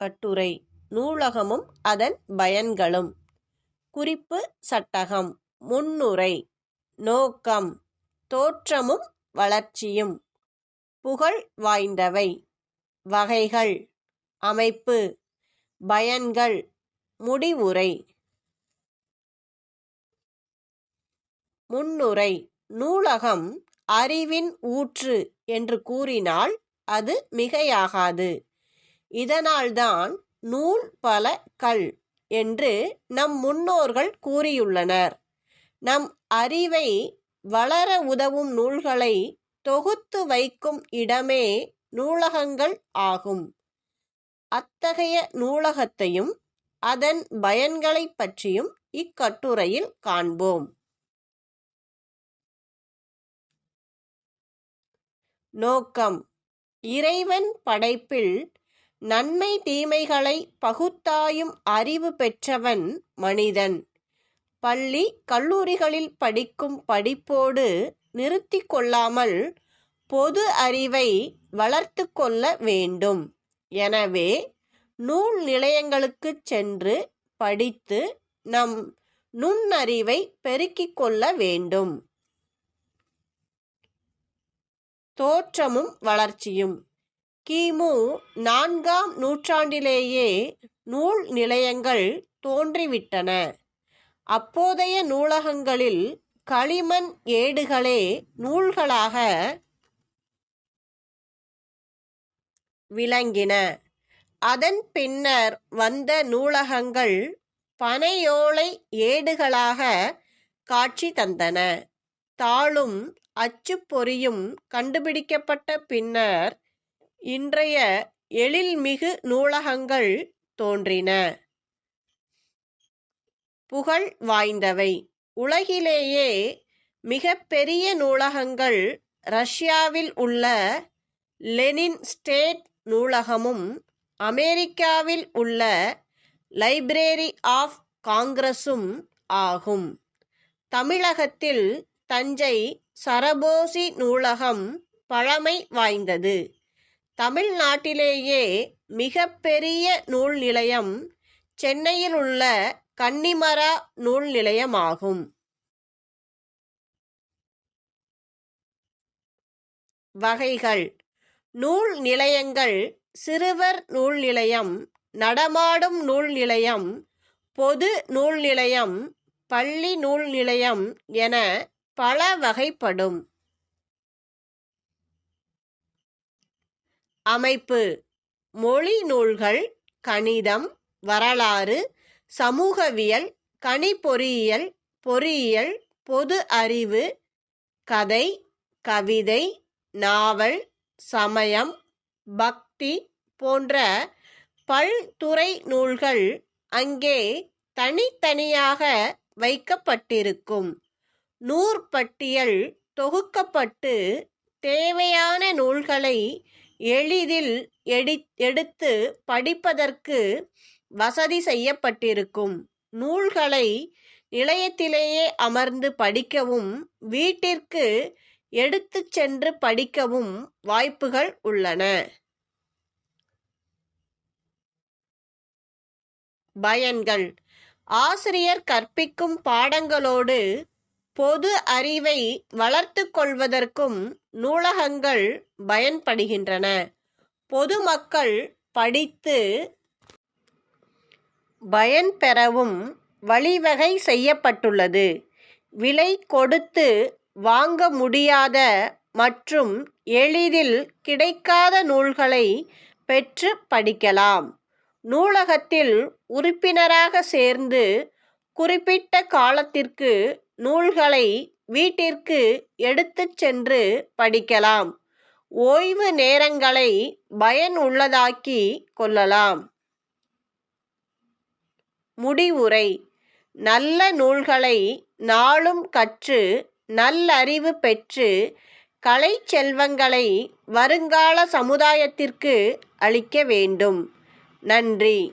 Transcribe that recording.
கட்டுரை. நூலகமும் அதன் பயன்களும். குறிப்பு சட்டகம். முன்னுரை. நோக்கம். தோற்றமும் வளர்ச்சியும். புகழ் வாய்ந்தவை. வகைகள். அமைப்பு. பயன்கள். முடிவுரை. முன்னுரை. நூலகம் அறிவின் ஊற்று என்று கூறினால் அது மிகையாகாது. இதனால்தான் நூல் பல கல் என்று நம் முன்னோர்கள் கூறியுள்ளனர். நம் அறிவை வளர உதவும் நூல்களை தொகுத்து வைக்கும் இடமே நூலகங்கள் ஆகும். அத்தகைய நூலகத்தையும் அதன் பயன்களைப் பற்றியும் இக்கட்டுரையில் காண்போம். நோக்கம். இறைவன் படைப்பில் நன்மை தீமைகளை பகுத்தாயும் அறிவு பெற்றவன் மனிதன். பள்ளி கல்லூரிகளில் படிக்கும் படிப்போடு நிறுத்தி கொள்ளாமல் பொது அறிவை வளர்த்து கொள்ள வேண்டும். எனவே நூல் நிலையங்களுக்கு சென்று படித்து நம் நுண்ணறிவை பெருக்கிக் கொள்ள வேண்டும். தோற்றமும் வளர்ச்சியும் கிமு நான்காம் நூற்றாண்டிலேயே நூல் நிலையங்கள் தோன்றிவிட்டன. அப்போதைய நூலகங்களில் களிமண் ஏடுகளே நூல்களாக விளங்கின. அதன் பின்னர் வந்த நூலகங்கள் பனையோலை ஏடுகளாக காட்சி தந்தன. தாளும் அச்சுப்பொறியும் கண்டுபிடிக்கப்பட்ட பின்னர் இன்றைய எழில்மிகு நூலகங்கள் தோன்றின. புகழ் வாய்ந்தவை. உலகிலேயே மிக பெரிய நூலகங்கள் ரஷ்யாவில் உள்ள லெனின் ஸ்டேட் நூலகமும் அமெரிக்காவில் உள்ள லைப்ரரி ஆஃப் காங்கிரஸும் ஆகும். தமிழகத்தில் தஞ்சை சரபோசி நூலகம் பழமை வாய்ந்தது. தமிழ்நாட்டிலேயே மிக பெரிய நூல் நிலையம் சென்னையில் உள்ள கன்னிமரா நூல் நிலையமாகும் வகைகள். நூல் நிலையங்கள் சிறுவர் நூல் நிலையம் நடமாடும் நூல் நிலையம் பொது நூல் நிலையம் பள்ளி நூல் நிலையம் என பல வகைப்படும். அமைப்பு. மொழி நூல்கள் கணிதம் வரலாறு சமூகவியல் கணிப்பொறியியல் பொறியியல் பொது அறிவு கதை கவிதை நாவல் சமயம் பக்தி போன்ற பல்துறை நூல்கள் அங்கே தனித்தனியாக வைக்கப்பட்டிருக்கும். நூற்பட்டியல் தொகுக்கப்பட்டு தேவையான நூல்களை எளிதில் எடி எடுத்து படிப்பதற்கு வசதி செய்யப்பட்டிருக்கும். நூல்களை நிலையத்திலேயே அமர்ந்து படிக்கவும் வீட்டிற்கு எடுத்து சென்று படிக்கவும் வாய்ப்புகள் உள்ளன. பயன்கள். ஆசிரியர் கற்பிக்கும் பாடங்களோடு பொது அறிவை வளர்த்து கொள்வதற்கும் நூலகங்கள் பயன்படுகின்றன. பொதுமக்கள் படித்து பயன்பெறவும் வழிவகை செய்யப்பட்டுள்ளது. விலை கொடுத்து வாங்க முடியாத மற்றும் எளிதில் கிடைக்காத நூல்களை பெற்று படிக்கலாம். நூலகத்தில் உறுப்பினராக சேர்ந்து குறிப்பிட்ட காலத்திற்கு நூல்களை வீட்டிற்கு எடுத்துச் சென்று படிக்கலாம். ஓய்வு நேரங்களை பயனுள்ளதாக்கி கொள்ளலாம். முடிவுரை. நல்ல நூல்களை நாளும் கற்று நல்லறிவு பெற்று கலை செல்வங்களை வருங்கால சமுதாயத்திற்கு அளிக்க வேண்டும். நன்றி.